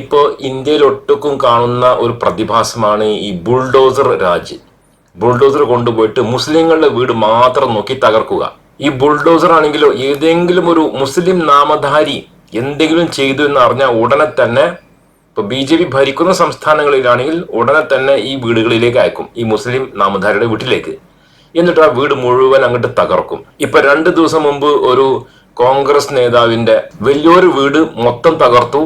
ഇപ്പോ ഇന്ത്യയിൽ ഒട്ടുക്കും കാണുന്ന ഒരു പ്രതിഭാസമാണ് ഈ ബുൾഡോസർ രാജ് ബുൾഡോസർ കൊണ്ടുപോയിട്ട് മുസ്ലിങ്ങളുടെ വീട് മാത്രം നോക്കി തകർക്കുക. ഈ ബുൾഡോസർ ആണെങ്കിലോ ഏതെങ്കിലും ഒരു മുസ്ലിം നാമധാരി എന്തെങ്കിലും ചെയ്തു എന്ന് അറിഞ്ഞാൽ ഉടനെ തന്നെ ഇപ്പൊ ബി ജെ പി ഭരിക്കുന്ന സംസ്ഥാനങ്ങളിലാണെങ്കിൽ ഉടനെ തന്നെ ഈ വീടുകളിലേക്ക് അയക്കും ഈ മുസ്ലിം നാമധാരിയുടെ വീട്ടിലേക്ക്. എന്നിട്ട് ആ വീട് മുഴുവൻ അങ്ങോട്ട് തകർക്കും. ഇപ്പൊ രണ്ട് ദിവസം മുമ്പ് ഒരു കോൺഗ്രസ് നേതാവിന്റെ വലിയൊരു വീട് മൊത്തം തകർത്തു.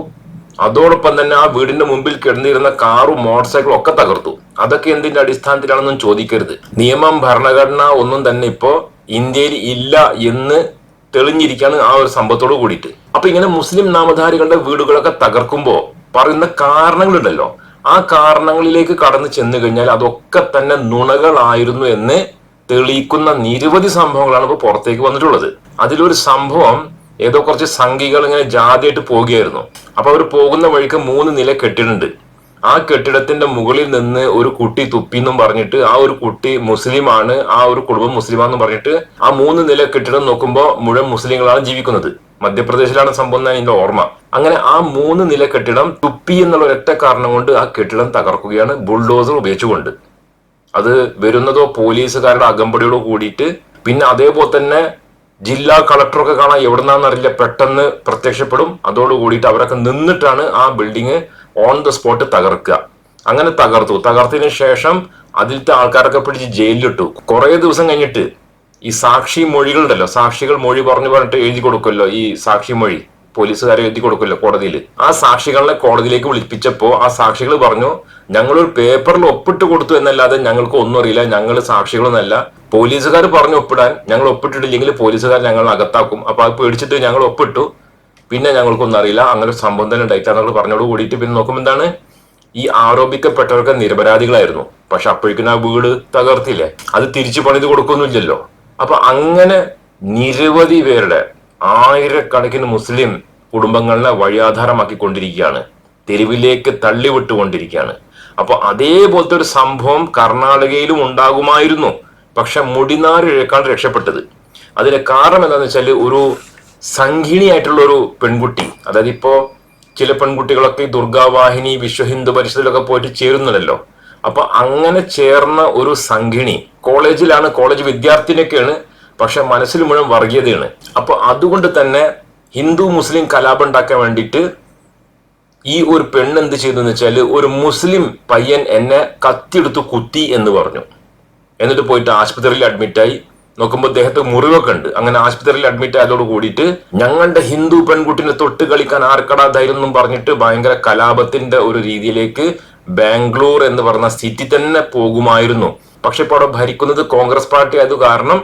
അതോടൊപ്പം തന്നെ ആ വീടിന്റെ മുമ്പിൽ കിടന്നിരുന്ന കാറും മോട്ടോർ സൈക്കിളും ഒക്കെ തകർത്തു. അതൊക്കെ എന്തിന്റെ അടിസ്ഥാനത്തിലാണെന്നും ചോദിക്കരുത്. നിയമം ഭരണഘടന ഒന്നും തന്നെ ഇപ്പോ ഇന്ത്യയിൽ ഇല്ല എന്ന് തെളിഞ്ഞിരിക്കാണ് ആ ഒരു സംഭവത്തോട് കൂടിയിട്ട്. അപ്പൊ ഇങ്ങനെ മുസ്ലിം നാമധാരികളുടെ വീടുകളൊക്കെ തകർക്കുമ്പോ പറയുന്ന കാരണങ്ങളുണ്ടല്ലോ. ആ കാരണങ്ങളിലേക്ക് കടന്നു ചെന്നു കഴിഞ്ഞാൽ അതൊക്കെ തന്നെ നുണകളായിരുന്നു എന്ന് തെളിയിക്കുന്ന നിരവധി സംഭവങ്ങളാണ് ഇപ്പോൾ പുറത്തേക്ക് വന്നിട്ടുള്ളത്. അതിലൊരു സംഭവം ഏതോ കുറച്ച് സംഘികൾ ഇങ്ങനെ ജാതിയായിട്ട് പോവുകയായിരുന്നു അപ്പൊ അവർ പോകുന്ന വഴിക്ക് മൂന്ന് നില കെട്ടിടുണ്ട് ആ കെട്ടിടത്തിന്റെ മുകളിൽ നിന്ന് ഒരു കുട്ടി തുപ്പി എന്നും പറഞ്ഞിട്ട് ആ ഒരു കുട്ടി മുസ്ലിമാണ് ആ ഒരു കുടുംബം മുസ്ലിമാണെന്നും പറഞ്ഞിട്ട് ആ മൂന്ന് നില കെട്ടിടം നോക്കുമ്പോൾ മുഴുവൻ മുസ്ലിങ്ങളാണ് ജീവിക്കുന്നത്. മധ്യപ്രദേശിലാണ് സംഭവം എന്നാണ് എന്റെ ഓർമ്മ. അങ്ങനെ ആ മൂന്ന് നില കെട്ടിടം തുപ്പി എന്നുള്ള ഒരൊറ്റ കാരണം കൊണ്ട് ആ കെട്ടിടം തകർക്കുകയാണ് ബുൾഡോസർ ഉപയോഗിച്ചുകൊണ്ട്. അത് വരുന്നതോ പോലീസുകാരുടെ അകമ്പടിയോട് കൂടിയിട്ട് പിന്നെ അതേപോലെ തന്നെ ജില്ലാ കളക്ടറൊക്കെ കാണാൻ എവിടുന്നാന്നറിയില്ല. പെട്ടെന്ന് പ്രത്യക്ഷപ്പെടും. അതോട് കൂടിയിട്ട് അവരൊക്കെ നിന്നിട്ടാണ് ആ ബിൽഡിങ് ഓൺ ദ സ്പോട്ട് തകർക്കുക. അങ്ങനെ തകർത്തു. തകർത്തതിന് ശേഷം അതിലത്തെ ആൾക്കാരൊക്കെ പിടിച്ച് ജയിലിലിട്ടു. കുറെ ദിവസം കഴിഞ്ഞിട്ട് ഈ സാക്ഷി മൊഴികളുണ്ടല്ലോ സാക്ഷികൾ മൊഴി പറഞ്ഞു പറഞ്ഞിട്ട് എഴുതി കൊടുക്കുമല്ലോ ഈ സാക്ഷി മൊഴി. പോലീസുകാരെ എഴുതി കൊടുക്കുമല്ലോ കോടതിയിൽ ആ സാക്ഷികളെ കോടതിയിലേക്ക് വിളിപ്പിച്ചപ്പോ ആ സാക്ഷികൾ പറഞ്ഞു ഞങ്ങളൊരു പേപ്പറിൽ ഒപ്പിട്ട് കൊടുത്തു എന്നല്ലാതെ ഞങ്ങൾക്ക് ഒന്നും അറിയില്ല. ഞങ്ങൾ സാക്ഷികളൊന്നല്ല പോലീസുകാർ പറഞ്ഞു ഒപ്പിടാൻ. ഞങ്ങൾ ഒപ്പിട്ടിട്ടില്ലെങ്കിൽ പോലീസുകാർ ഞങ്ങൾ അകത്താക്കും. അപ്പൊ അത് പേടിച്ചിട്ട് ഞങ്ങൾ ഒപ്പിട്ടു. പിന്നെ ഞങ്ങൾക്കൊന്നും അറിയില്ല. അങ്ങനെ ഒരു സംഭവം തന്നെ ഉണ്ടായിട്ടാണ് പറഞ്ഞോട് കൂടിയിട്ട് പിന്നെ നോക്കുമ്പോൾ എന്താണ്? ഈ ആരോപിക്കപ്പെട്ടവർക്ക് നിരപരാധികളായിരുന്നു. പക്ഷെ അപ്പോഴേക്കും ആ വീട് തകർത്തില്ലേ? അത് തിരിച്ചു പണിത് കൊടുക്കൊന്നുമില്ലല്ലോ. അപ്പൊ അങ്ങനെ നിരവധി പേരുടെ ആയിരക്കണക്കിന് മുസ്ലിം കുടുംബങ്ങളെ വഴിയാധാരമാക്കിക്കൊണ്ടിരിക്കുകയാണ്. തെരുവിലേക്ക് തള്ളിവിട്ടുകൊണ്ടിരിക്കുകയാണ്. അപ്പൊ അതേപോലത്തെ ഒരു സംഭവം കർണാടകയിലും ഉണ്ടാകുമായിരുന്നു. പക്ഷെ മുടിനാര് ഇഴക്കാണ് രക്ഷപ്പെട്ടത്. അതിന്റെ കാരണം എന്താണെന്ന് വെച്ചാൽ ഒരു സംഘിണിയായിട്ടുള്ള ഒരു പെൺകുട്ടി അതായത് ഇപ്പോ ചില പെൺകുട്ടികളൊക്കെ ദുർഗാവാഹിനി വിശ്വ ഹിന്ദു പരിഷത്തിലൊക്കെ പോയിട്ട് ചേരുന്നുണ്ടല്ലോ. അപ്പൊ അങ്ങനെ ചേർന്ന ഒരു സംഘിണി കോളേജിലാണ് കോളേജ് വിദ്യാർത്ഥിനിയൊക്കെയാണ് പക്ഷെ മനസ്സിൽ മുഴുവൻ വർഗീയതയാണ്. അപ്പൊ അതുകൊണ്ട് തന്നെ ഹിന്ദു മുസ്ലിം കലാപം ഉണ്ടാക്കാൻ വേണ്ടിയിട്ട് ഈ ഒരു പെണ്ണ് എന്ത് ചെയ്തു എന്ന് വെച്ചാൽ ഒരു മുസ്ലിം പയ്യൻ എന്നെ കത്തിയെടുത്ത് കുത്തി എന്ന് പറഞ്ഞു. എന്നിട്ട് പോയിട്ട് ആശുപത്രിയിൽ അഡ്മിറ്റായി നോക്കുമ്പോൾ അദ്ദേഹത്തെ മുറിവൊക്കെ ഉണ്ട്. അങ്ങനെ ആശുപത്രിയിൽ അഡ്മിറ്റ് ആയതോട് കൂടിയിട്ട് ഞങ്ങളുടെ ഹിന്ദു പെൺകുട്ടിനെ തൊട്ട് കളിക്കാൻ ആർക്കടാ ധൈര്യം എന്നും പറഞ്ഞിട്ട് ഭയങ്കര കലാപത്തിന്റെ ഒരു രീതിയിലേക്ക് ബാംഗ്ലൂർ എന്ന് പറഞ്ഞ സിറ്റി തന്നെ പോകുമായിരുന്നു. പക്ഷെ ഇപ്പോൾ അവിടെ ഭരിക്കുന്നത് കോൺഗ്രസ് പാർട്ടി ആയത് കാരണം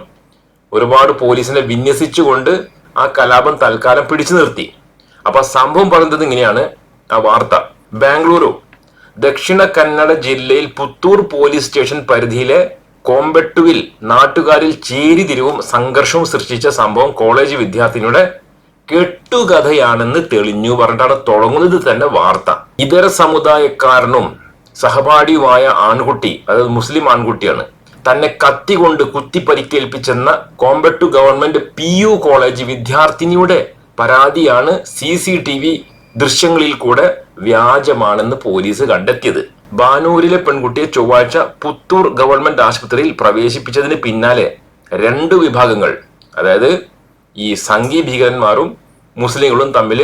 ഒരുപാട് പോലീസിനെ വിന്യസിച്ചുകൊണ്ട് ആ കലാപം തൽക്കാലം പിടിച്ചു നിർത്തി. അപ്പൊ സംഭവം പറയുന്നത് ഇങ്ങനെയാണ്. ആ വാർത്ത. ബാംഗ്ലൂരു. ദക്ഷിണ കന്നഡ ജില്ലയിൽ പുത്തൂർ പോലീസ് സ്റ്റേഷൻ പരിധിയിലെ കോമ്പെട്ടുവിൽ നാട്ടുകാരിൽ ചേരിതിരിവും സംഘർഷവും സൃഷ്ടിച്ച സംഭവം കോളേജ് വിദ്യാർത്ഥിനിയുടെ കെട്ടുകഥയാണെന്ന് തെളിഞ്ഞു പറഞ്ഞിട്ടാണ് തുടങ്ങുന്നത് തന്നെ വാർത്ത. ഇതര സമുദായക്കാരനും സഹപാഠിയുമായ ആൺകുട്ടി അതായത് മുസ്ലിം ആൺകുട്ടിയാണ് തന്നെ കത്തി കൊണ്ട് കുത്തി പരിക്കേൽപ്പിച്ചെന്ന കോമ്പട്ടു ഗവൺമെന്റ് പി യു കോളേജ് വിദ്യാർത്ഥിനിയുടെ പരാതിയാണ് സി സി ടി വി ദൃശ്യങ്ങളിൽ കൂടെ വ്യാജമാണെന്ന് പോലീസ് കണ്ടെത്തിയത്. ബാനൂരിലെ പെൺകുട്ടിയെ ചൊവ്വാഴ്ച പുത്തൂർ ഗവൺമെന്റ് ആശുപത്രിയിൽ പ്രവേശിപ്പിച്ചതിന് പിന്നാലെ രണ്ട് വിഭാഗങ്ങൾ അതായത് ഈ സംഘി ഭീകരന്മാരും മുസ്ലിങ്ങളും തമ്മിൽ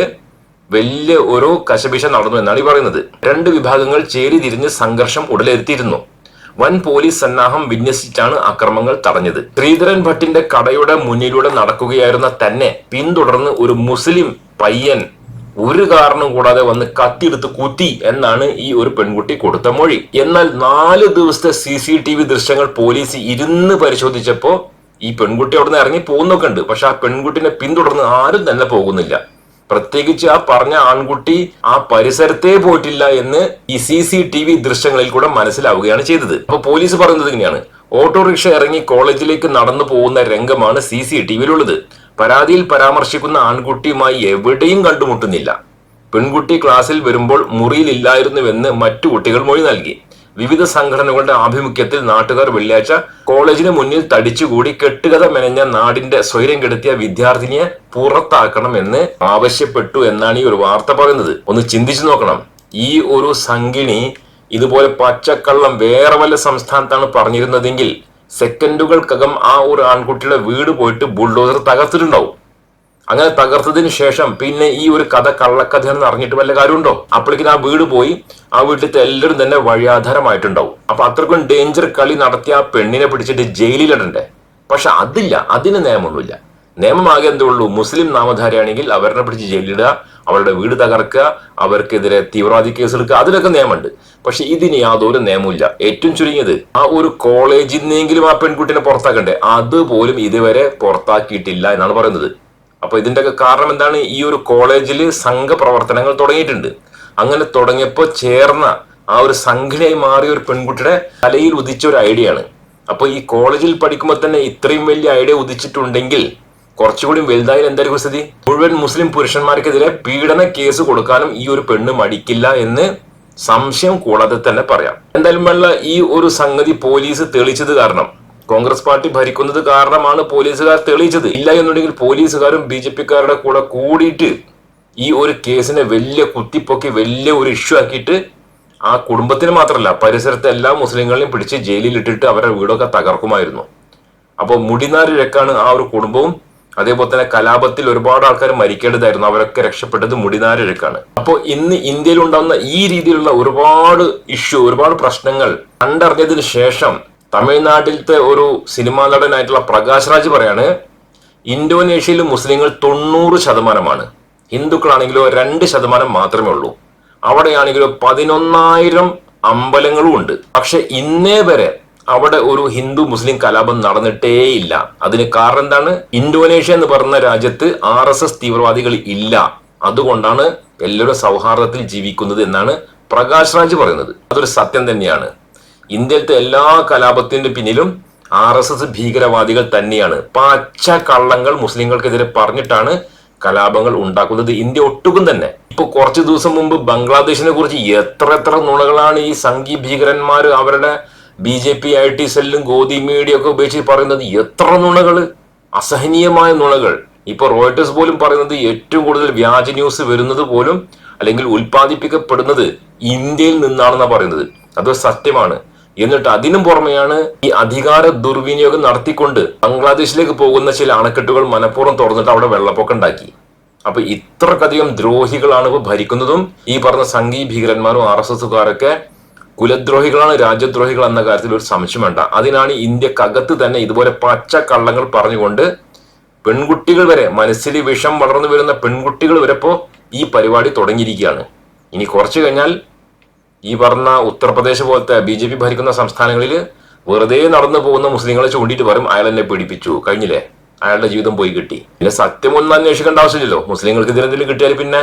വലിയ ഓരോ കശപിശ നടന്നു എന്നാണ് ഈ പറയുന്നത്. രണ്ട് വിഭാഗങ്ങൾ ചേരി തിരിഞ്ഞ് സംഘർഷം ഉടലെത്തിയിരുന്നു വൻ പോലീസ് സന്നാഹം വിന്യസിച്ചാണ് അക്രമങ്ങൾ തടഞ്ഞത്. ശ്രീധരൻ ഭട്ടിന്റെ കടയുടെ മുന്നിലൂടെ നടക്കുകയായിരുന്ന തന്നെ പിന്തുടർന്ന് ഒരു മുസ്ലിം പയ്യൻ ഒരു കാരണം കൂടാതെ വന്ന് കത്തിയെടുത്ത് കുത്തി എന്നാണ് ഈ ഒരു പെൺകുട്ടി കൊടുത്ത മൊഴി. എന്നാൽ നാല് ദിവസത്തെ സി സി ടി വി ദൃശ്യങ്ങൾ പോലീസ് ഇരുന്ന് പരിശോധിച്ചപ്പോൾ ഈ പെൺകുട്ടി അവിടെ നിന്ന് ഇറങ്ങി പോകുന്നൊക്കെ ഉണ്ട്. പക്ഷെ ആ പെൺകുട്ടിനെ പിന്തുടർന്ന് ആരും തന്നെ പോകുന്നില്ല. പ്രത്യേകിച്ച് ആ പറഞ്ഞ ആൺകുട്ടി ആ പരിസരത്തേ പോയിട്ടില്ല എന്ന് ഈ സി സി ടി വി ദൃശ്യങ്ങളിൽ കൂടെ മനസ്സിലാവുകയാണ് ചെയ്തത്. അപ്പൊ പോലീസ് പറയുന്നത് ഇങ്ങനെയാണ്. ഓട്ടോറിക്ഷ ഇറങ്ങി കോളേജിലേക്ക് നടന്നു പോകുന്ന രംഗമാണ് സി സി ടി വിയിലുള്ളത്. പരാതിയിൽ പരാമർശിക്കുന്ന ആൺകുട്ടിയുമായി എവിടെയും കണ്ടുമുട്ടുന്നില്ല. പെൺകുട്ടി ക്ലാസ്സിൽ വരുമ്പോൾ മുറിയിലില്ലായിരുന്നുവെന്ന് മറ്റു കുട്ടികൾ മൊഴി നൽകി. വിവിധ സംഘടനകളുടെ ആഭിമുഖ്യത്തിൽ നാട്ടുകാർ വെള്ളിയാഴ്ച കോളേജിന് മുന്നിൽ തടിച്ചുകൂടി കെട്ടുകഥ മെനഞ്ഞ നാടിന്റെ സ്വൈര്യം കെടുത്തിയ വിദ്യാർത്ഥിനിയെ പുറത്താക്കണം എന്ന് ആവശ്യപ്പെട്ടു എന്നാണ് ഈ ഒരു വാർത്ത പറയുന്നത്. ഒന്ന് ചിന്തിച്ചു നോക്കണം. ഈ ഒരു സംഗിണി ഇതുപോലെ പച്ചക്കള്ളം വേറെ വല്ല സംസ്ഥാനത്താണ് പറഞ്ഞിരുന്നതെങ്കിൽ സെക്കൻഡുകൾക്കകം ആ ഒരു ആൺകുട്ടിയുടെ വീട് പോയിട്ട് ബുൾഡോസർ തകർത്തിട്ടുണ്ടാവും. അങ്ങനെ തകർത്തതിന് ശേഷം പിന്നെ ഈ ഒരു കഥ കള്ളക്കഥ എന്ന് അറിഞ്ഞിട്ട് വല്ല കാര്യമുണ്ടോ? അപ്പോഴേക്കും ആ വീട് പോയി ആ വീട്ടിലത്തെ എല്ലാവരും തന്നെ വഴിയാധാരമായിട്ടുണ്ടാവും. അപ്പൊ അത്രക്കും ഡേഞ്ചർ കളി നടത്തിയ ആ പെണ്ണിനെ പിടിച്ചിട്ട് ജയിലിലിടണ്ടേ? പക്ഷെ അതില്ല അതിന് നിയമമൊന്നുമില്ല നിയമമാകെ എന്തേ ഉള്ളൂ മുസ്ലിം നാമധാരിയാണെങ്കിൽ അവരെ പിടിച്ച് ജയിലിടുക അവരുടെ വീട് തകർക്കുക അവർക്കെതിരെ തീവ്രവാദി കേസെടുക്കുക അതിലൊക്കെ നിയമമുണ്ട്. പക്ഷെ ഇതിന് യാതൊരു നിയമമില്ല ഏറ്റവും ചുരുങ്ങിയത് ആ ഒരു കോളേജിൽ നിന്നെങ്കിലും ആ പെൺകുട്ടിനെ പുറത്താക്കണ്ടേ? അതുപോലും ഇതുവരെ പുറത്താക്കിയിട്ടില്ല എന്നാണ് പറയുന്നത്. അപ്പൊ ഇതിന്റെയൊക്കെ കാരണം എന്താണ്? ഈ ഒരു കോളേജിൽ സംഘപ്രവർത്തനങ്ങൾ തുടങ്ങിയിട്ടുണ്ട്. അങ്ങനെ തുടങ്ങിയപ്പോൾ ചേർന്ന ആ ഒരു സംഘടനയായി മാറിയ ഒരു പെൺകുട്ടിയുടെ തലയിൽ ഉദിച്ച ഒരു ഐഡിയ ആണ് അപ്പൊ ഈ കോളേജിൽ പഠിക്കുമ്പോൾ തന്നെ ഇത്രയും വലിയ ഐഡിയ ഉദിച്ചിട്ടുണ്ടെങ്കിൽ കുറച്ചുകൂടി വലുതായാൽ എന്തായിരിക്കും സ്ഥിതി? മുഴുവൻ മുസ്ലിം പുരുഷന്മാർക്കെതിരെ പീഡന കേസ് കൊടുക്കാനും ഈ ഒരു പെണ്ണ് മടിക്കില്ല എന്ന് സംശയം കൂടാതെ തന്നെ പറയാം. എന്തായാലും വേണ്ട ഈ ഒരു സംഗതി പോലീസ് തെളിച്ചത് കാരണം കോൺഗ്രസ് പാർട്ടി ഭരിക്കുന്നത് കാരണമാണ് പോലീസുകാർ തെളിയിച്ചത്. ഇല്ല എന്നുണ്ടെങ്കിൽ പോലീസുകാരും ബി ജെ പിക്കാരുടെ കൂടെ കൂടിയിട്ട് ഈ ഒരു കേസിനെ വലിയ കുത്തിപ്പൊക്കി വലിയ ഒരു ഇഷ്യൂ ആക്കിയിട്ട് ആ കുടുംബത്തിന് മാത്രമല്ല പരിസരത്തെ എല്ലാ മുസ്ലിങ്ങളെയും പിടിച്ച് ജയിലിൽ ഇട്ടിട്ട് അവരുടെ വീടൊക്കെ തകർക്കുമായിരുന്നു. അപ്പോൾ മുടിനാരിഴക്കാണ് ആ ഒരു കുടുംബവും അതേപോലെ തന്നെ കലാപത്തിൽ ഒരുപാട് ആൾക്കാർ മരിക്കേണ്ടതായിരുന്നു. അവരൊക്കെ രക്ഷപ്പെട്ടത് മുടിനാര് രക്കാണ് അപ്പോൾ ഇന്ന് ഇന്ത്യയിൽ ഉണ്ടാകുന്ന ഈ രീതിയിലുള്ള ഒരുപാട് ഇഷ്യൂ ഒരുപാട് പ്രശ്നങ്ങൾ കണ്ടറിഞ്ഞതിന് ശേഷം തമിഴ്നാട്ടിലത്തെ ഒരു സിനിമാ നടനായിട്ടുള്ള പ്രകാശ് രാജ് പറയാണ് ഇന്തോനേഷ്യയിൽ മുസ്ലിങ്ങൾ തൊണ്ണൂറ് ശതമാനമാണ്. ഹിന്ദുക്കളാണെങ്കിലോ രണ്ട് ശതമാനം മാത്രമേ ഉള്ളൂ. അവിടെയാണെങ്കിലോ പതിനൊന്നായിരം അമ്പലങ്ങളും ഉണ്ട്. പക്ഷെ ഇന്നേ വരെ അവിടെ ഒരു ഹിന്ദു മുസ്ലിം കലാപം നടന്നിട്ടേയില്ല. അതിന് കാരണം എന്താണ്? ഇന്തോനേഷ്യ എന്ന് പറയുന്ന രാജ്യത്ത് ആർ എസ് എസ് തീവ്രവാദികൾ ഇല്ല. അതുകൊണ്ടാണ് എല്ലാവരും സൗഹാർദ്ദത്തിൽ ജീവിക്കുന്നത് എന്നാണ് പ്രകാശ് രാജ് പറയുന്നത്. അതൊരു സത്യം തന്നെയാണ്. ഇന്ത്യയിലത്തെ എല്ലാ കലാപത്തിന്റെ പിന്നിലും ആർ എസ് എസ് ഭീകരവാദികൾ തന്നെയാണ്. പച്ച കള്ളങ്ങൾ മുസ്ലിങ്ങൾക്കെതിരെ പറഞ്ഞിട്ടാണ് കലാപങ്ങൾ ഉണ്ടാക്കുന്നത് ഇന്ത്യ ഒട്ടുക്കും തന്നെ. ഇപ്പൊ കുറച്ചു ദിവസം മുമ്പ് ബംഗ്ലാദേശിനെ കുറിച്ച് എത്ര എത്ര നുണകളാണ് ഈ സംഘി ഭീകരന്മാർ അവരുടെ B J P I T സെല്ലും ഗോതി മീഡിയ ഒക്കെ ഉപയോഗിച്ച് പറയുന്നത് എത്ര നുണകൾ? അസഹനീയമായ നുണകൾ. ഇപ്പൊ റോയിട്ടേഴ്സ് പോലും പറയുന്നത് ഏറ്റവും കൂടുതൽ വ്യാജ ന്യൂസ് വരുന്നത് പോലും അല്ലെങ്കിൽ ഉൽപ്പാദിപ്പിക്കപ്പെടുന്നത് ഇന്ത്യയിൽ നിന്നാണെന്നാണ് പറയുന്നത്. അത് സത്യമാണ്. എന്നിട്ട് അതിനും പുറമെയാണ് ഈ അധികാര ദുർവിനിയോഗം നടത്തിക്കൊണ്ട് ബംഗ്ലാദേശിലേക്ക് പോകുന്ന ചില അണക്കെട്ടുകൾ മനഃപൂർവം തുറന്നിട്ട് അവിടെ വെള്ളപ്പൊക്കം ഉണ്ടാക്കി. അപ്പൊ ഇത്രക്കധികം ദ്രോഹികളാണ് ഇപ്പൊ ഭരിക്കുന്നതും ഈ പറഞ്ഞ സംഘീ ഭീകരന്മാരും ആർ എസ് എസുകാരൊക്കെ കുലദ്രോഹികളാണ് രാജ്യദ്രോഹികൾ എന്ന കാര്യത്തിൽ ഒരു സംശയം വേണ്ട. അതിനാണ് ഇന്ത്യക്കകത്ത് തന്നെ ഇതുപോലെ പച്ച കള്ളങ്ങൾ പറഞ്ഞുകൊണ്ട് പെൺകുട്ടികൾ വരെ മനസ്സിൽ വിഷം വളർന്നു വരുന്ന പെൺകുട്ടികൾ വരെ ഈ പരിപാടി തുടങ്ങിയിരിക്കുകയാണ്. ഇനി കുറച്ചു കഴിഞ്ഞാൽ ഈ പറഞ്ഞ ഉത്തർപ്രദേശ് പോലത്തെ ബി ജെ പി ഭരിക്കുന്ന സംസ്ഥാനങ്ങളിൽ വെറുതെ നടന്നു പോകുന്ന മുസ്ലിങ്ങളെ ചൂണ്ടിയിട്ട് പറയും അയാൾ എന്നെ പീഡിപ്പിച്ചു. കഴിഞ്ഞില്ലേ? അയാളുടെ ജീവിതം പോയി കിട്ടി. പിന്നെ സത്യമൊന്നും അന്വേഷിക്കേണ്ട ആവശ്യമില്ലല്ലോ. മുസ്ലിങ്ങൾക്ക് ഇതിനെന്തെങ്കിലും കിട്ടിയാൽ പിന്നെ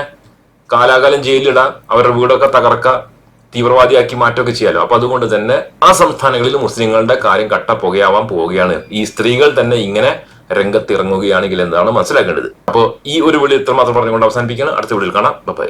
കാലാകാലം ജയിലിടാം അവരുടെ വീടൊക്കെ തകർക്ക. തീവ്രവാദിയാക്കി മാറ്റമൊക്കെ ചെയ്യാലോ. അപ്പൊ അതുകൊണ്ട് തന്നെ ആ സംസ്ഥാനങ്ങളിൽ മുസ്ലിങ്ങളുടെ കാര്യം കട്ട പുകയാവാൻ പോവുകയാണ്. ഈ സ്ത്രീകൾ തന്നെ ഇങ്ങനെ രംഗത്തിറങ്ങുകയാണെങ്കിൽ എന്താണ് മനസ്സിലാക്കേണ്ടത്? അപ്പോൾ ഈ ഒരു വിളി ഇത്രമാത്രം പറഞ്ഞുകൊണ്ട് അവസാനിപ്പിക്കുകയാണ്. അടുത്ത വിളിയിൽ കാണാം. ബൈ